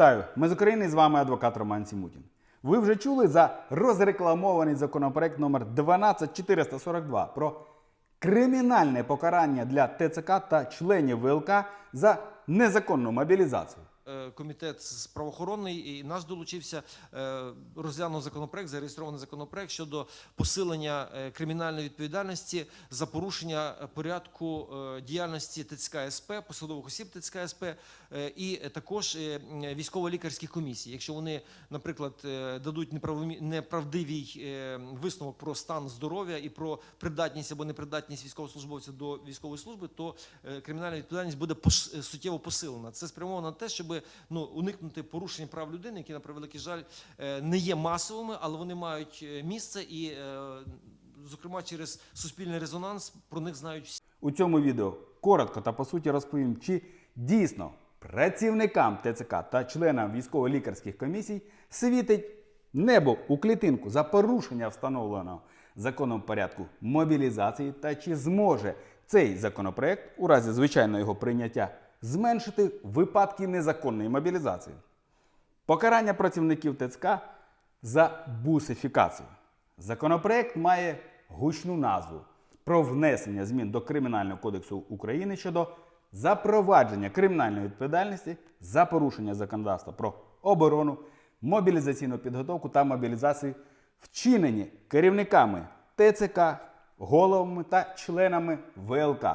Вітаю! Ми з України з вами адвокат Роман Сімутін. Ви вже чули за розрекламований законопроект номер 12442 про кримінальне покарання для ТЦК та членів ВЛК за незаконну мобілізацію. Е, Комітет з правоохоронний і наш долучився, е, розглянув законопроект, зареєстрований законопроект щодо посилення е, кримінальної відповідальності за порушення порядку діяльності ТЦК СП, посадових осіб ТЦК СП і також військово-лікарських комісій. Якщо вони, наприклад, дадуть неправдивий висновок про стан здоров'я і про придатність або непридатність військовослужбовця до військової служби, то кримінальна відповідальність буде суттєво посилена. Це спрямовано на те, щоб ну, уникнути порушення прав людини, які, на превеликий жаль, е, не є масовими, але вони мають е, місце і, е, зокрема, через суспільний резонанс про них знають всі. У цьому відео коротко та по суті розповім, чи дійсно працівникам ТЦК та членам військово-лікарських комісій світить небо у клітинку за порушення встановленого законом порядку мобілізації, та чи зможе цей законопроект у разі звичайного його прийняття зменшити випадки незаконної мобілізації. Покарання працівників ТЦК за бусифікацію. Законопроект має гучну назву про внесення змін до Кримінального кодексу України щодо запровадження кримінальної відповідальності за порушення законодавства про оборону, мобілізаційну підготовку та мобілізацію, вчинені керівниками ТЦК, головами та членами ВЛК.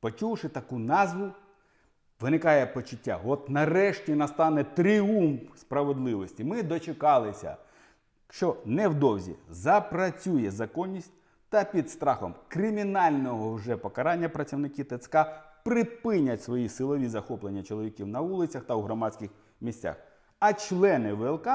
Почувши таку назву, виникає почуття, от нарешті настане тріумф справедливості. Ми дочекалися, що невдовзі запрацює законність та під страхом кримінального вже покарання працівники ТЦК припинять свої силові захоплення чоловіків на вулицях та у громадських місцях. А члени ВЛК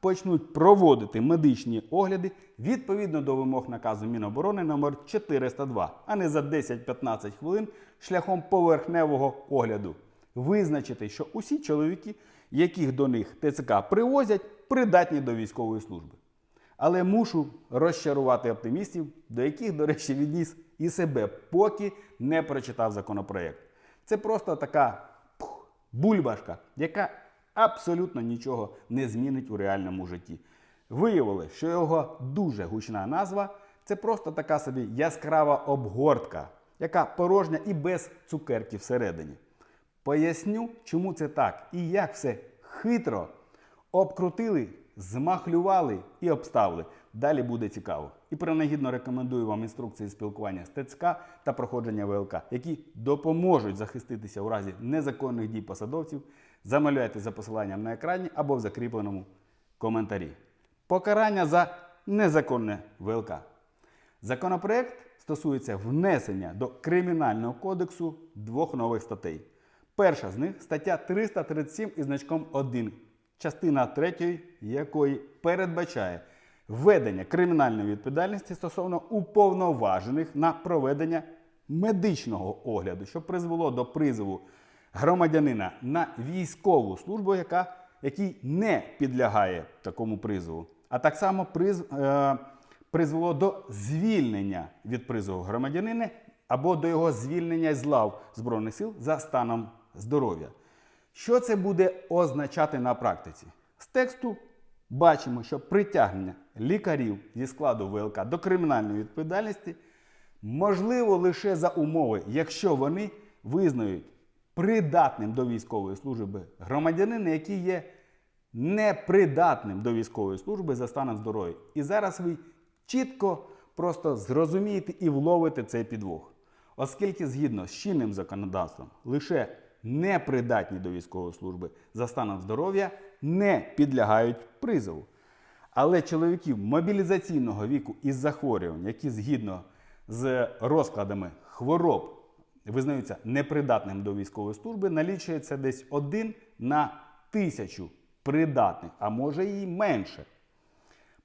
почнуть проводити медичні огляди відповідно до вимог наказу Міноборони номер 402, а не за 10-15 хвилин шляхом поверхневого огляду. Визначити, що усі чоловіки, яких до них ТЦК привозять, придатні до військової служби. Але мушу розчарувати оптимістів, до яких, до речі, відніс і себе, поки не прочитав законопроєкт. Це просто така пух, бульбашка, яка абсолютно нічого не змінить у реальному житті. Виявилось, що його дуже гучна назва це просто така собі яскрава обгортка, яка порожня і без цукерки всередині. Поясню, чому це так і як все хитро обкрутили, змахлювали і обставили. Далі буде цікаво. І принагідно рекомендую вам інструкції спілкування з ТЦК та проходження ВЛК, які допоможуть захиститися у разі незаконних дій посадовців. Замовляйте за посиланням на екрані або в закріпленому коментарі. Покарання за незаконне ВЛК. Законопроект стосується внесення до Кримінального кодексу двох нових статей. Перша з них стаття 337 із значком 1, частина 3 якої передбачає введення кримінальної відповідальності стосовно уповноважених на проведення медичного огляду, що призвело до призову громадянина на військову службу, яка, який не підлягає такому призову, а так само приз, е, призвело до звільнення від призову громадянина або до його звільнення з лав Збройних сил за станом здоров'я. Що це буде означати на практиці? З тексту бачимо, що притягнення лікарів зі складу ВЛК до кримінальної відповідальності можливо лише за умови, якщо вони визнають придатним до військової служби громадянина, який є непридатним до військової служби за станом здоров'я. І зараз ви чітко просто зрозумієте і вловите цей підвох. Оскільки згідно з чинним законодавством лише непридатні до військової служби за станом здоров'я не підлягають призову. Але чоловіків мобілізаційного віку із захворювань, які згідно з розкладами хвороб визнаються непридатним до військової служби, налічується десь один на тисячу придатних, а може і менше.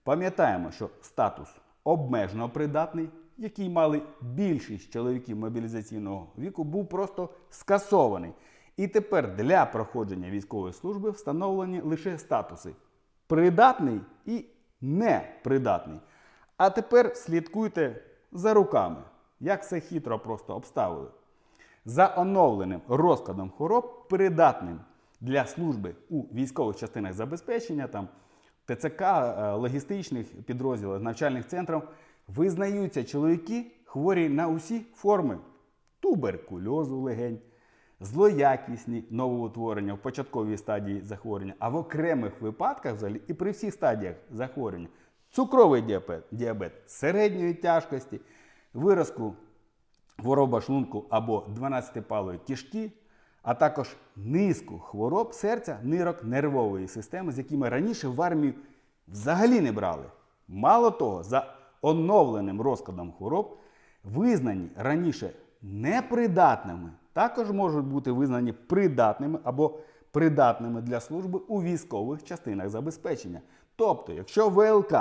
Пам'ятаємо, що статус обмежено придатний, який мали більшість чоловіків мобілізаційного віку, був просто скасований. І тепер для проходження військової служби встановлені лише статуси придатний і непридатний. А тепер слідкуйте за руками, як все хитро просто обставили. За оновленим розкладом хвороб придатним для служби у військових частинах забезпечення, там ТЦК, е, логістичних підрозділів, навчальних центрів, визнаються чоловіки хворі на усі форми туберкульозу легень, злоякісні новоутворення в початковій стадії захворювання, а в окремих випадках взагалі і при всіх стадіях захворювання цукровий діабет, діабет середньої тяжкості, виразку хвороба шлунку або 12-палої кишки, а також низку хвороб серця, нирок, нервової системи, з якими раніше в армію взагалі не брали. Мало того, за оновленим розкладом хвороб, визнані раніше непридатними, також можуть бути визнані придатними або придатними для служби у військових частинах забезпечення. Тобто, якщо ВЛК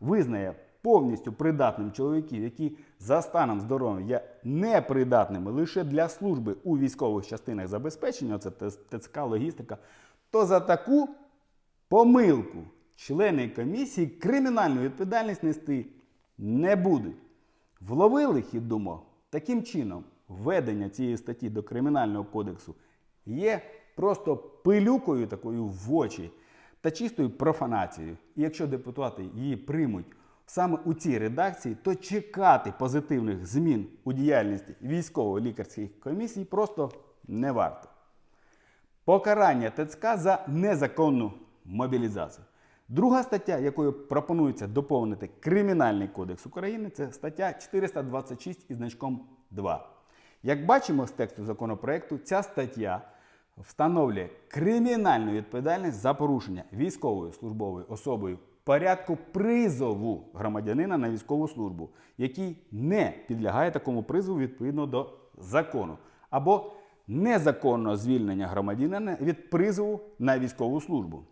визнає повністю придатним чоловіків, які за станом здоров'я є непридатними лише для служби у військових частинах забезпечення, це ТЦК, логістика, то за таку помилку члени комісії кримінальну відповідальність нести не будуть. Вловили хід думок. Таким чином, введення цієї статті до Кримінального кодексу є просто пилюкою такою в очі та чистою профанацією. І якщо депутати її приймуть саме у цій редакції, то чекати позитивних змін у діяльності військово-лікарських комісій просто не варто. Покарання ТЦК за незаконну мобілізацію. Друга стаття, якою пропонується доповнити Кримінальний кодекс України, це стаття 426 із значком 2. Як бачимо з тексту законопроекту, ця стаття встановлює кримінальну відповідальність за порушення військовою службовою особою порядку призову громадянина на військову службу, який не підлягає такому призову відповідно до закону, або незаконного звільнення громадянина від призову на військову службу.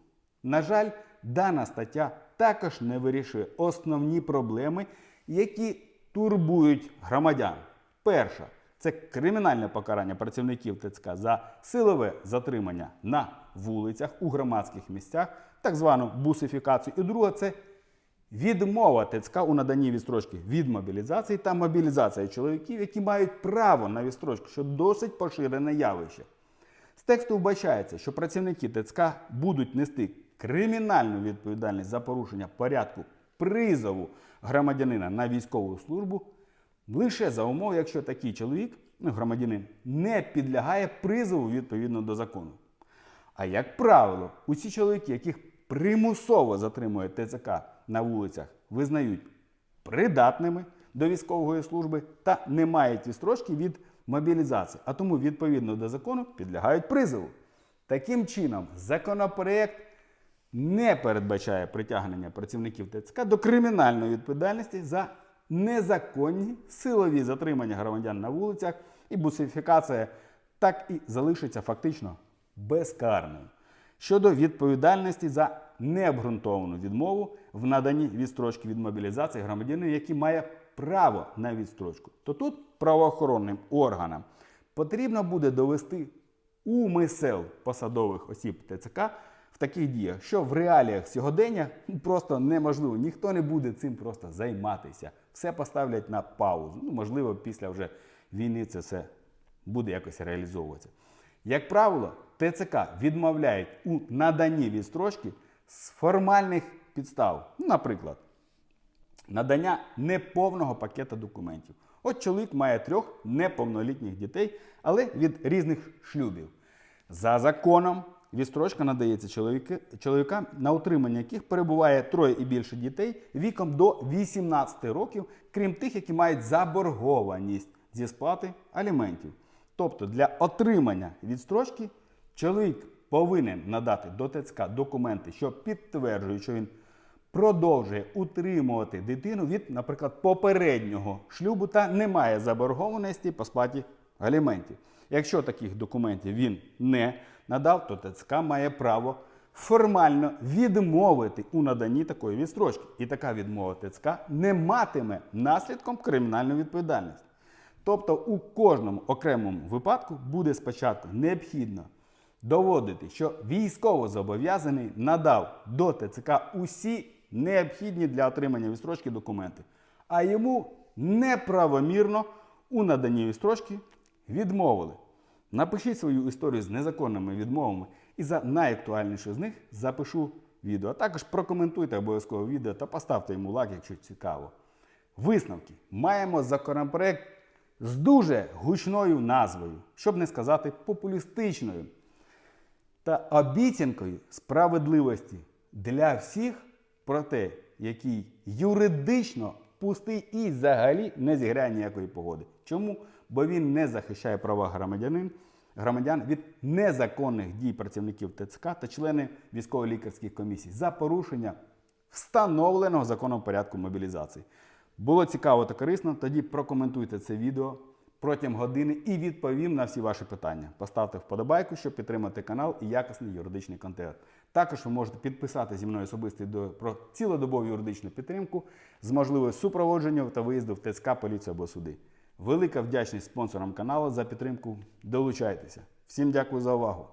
На жаль, дана стаття також не вирішує основні проблеми, які турбують громадян. Перша це кримінальне покарання працівників ТЦК за силове затримання на вулицях у громадських місцях, так звану бусифікацію. І друга це відмова ТЦК у наданні відстрочки від мобілізації та мобілізація чоловіків, які мають право на відстрочку, що досить поширене явище. З тексту вбачається, що працівники ТЦК будуть нести кримінальну відповідальність за порушення порядку призову громадянина на військову службу лише за умов, якщо такий чоловік, ну, громадянин, не підлягає призову відповідно до закону. А як правило, усі чоловіки, яких примусово затримує ТЦК на вулицях, визнають придатними до військової служби та не мають відстрочки від мобілізації, а тому відповідно до закону підлягають призову. Таким чином, законопроект не передбачає притягнення працівників ТЦК до кримінальної відповідальності за незаконні силові затримання громадян на вулицях і бусифікація так і залишиться фактично безкарною. Щодо відповідальності за необґрунтовану відмову в наданні відстрочки від мобілізації громадянина, який має право на відстрочку, то тут правоохоронним органам потрібно буде довести умисел посадових осіб ТЦК таких діях, що в реаліях сьогодення просто неможливо. Ніхто не буде цим просто займатися. Все поставлять на паузу. Ну, можливо, після вже війни це все буде якось реалізовуватися. Як правило, ТЦК відмовляють у наданні відстрочки з формальних підстав. Ну, Наприклад, надання неповного пакета документів. От чоловік має трьох неповнолітніх дітей, але від різних шлюбів. За законом відстрочка надається чоловіки, чоловікам, на утримання яких перебуває троє і більше дітей віком до 18 років, крім тих, які мають заборгованість зі сплати аліментів. Тобто для отримання відстрочки чоловік повинен надати до ТЦК документи, що підтверджують, що він продовжує утримувати дитину від, наприклад, попереднього шлюбу та не має заборгованості по сплаті аліментів. Якщо таких документів він не надав, то ТЦК має право формально відмовити у наданні такої відстрочки. І така відмова ТЦК не матиме наслідком кримінальну відповідальність. Тобто у кожному окремому випадку буде спочатку необхідно доводити, що військово зобов'язаний надав до ТЦК усі необхідні для отримання відстрочки документи, а йому неправомірно у наданні відстрочки відмовили. Напишіть свою історію з незаконними відмовами І за найактуальніше з них запишу відео. А також прокоментуйте обов'язково відео та поставте йому лайк, якщо цікаво. Висновки. Маємо законопроект з дуже гучною назвою, щоб не сказати популістичною та обіцянкою справедливості для всіх, проте який юридично пустий і взагалі не зіграє ніякої погоди. Чому? Бо він не захищає права громадянин, громадян від незаконних дій працівників ТЦК та членів військово-лікарських комісій за порушення встановленого законом порядку мобілізації. Було цікаво та корисно, тоді прокоментуйте це відео протягом години і відповім на всі ваші питання. Поставте вподобайку, щоб підтримати канал і якісний юридичний контент. Також ви можете підписати зі мною особистий до про цілодобову юридичну підтримку з можливою супроводження та виїзду в ТСК, поліцію або суди. Велика вдячність спонсорам каналу за підтримку. Долучайтеся. Всім дякую за увагу.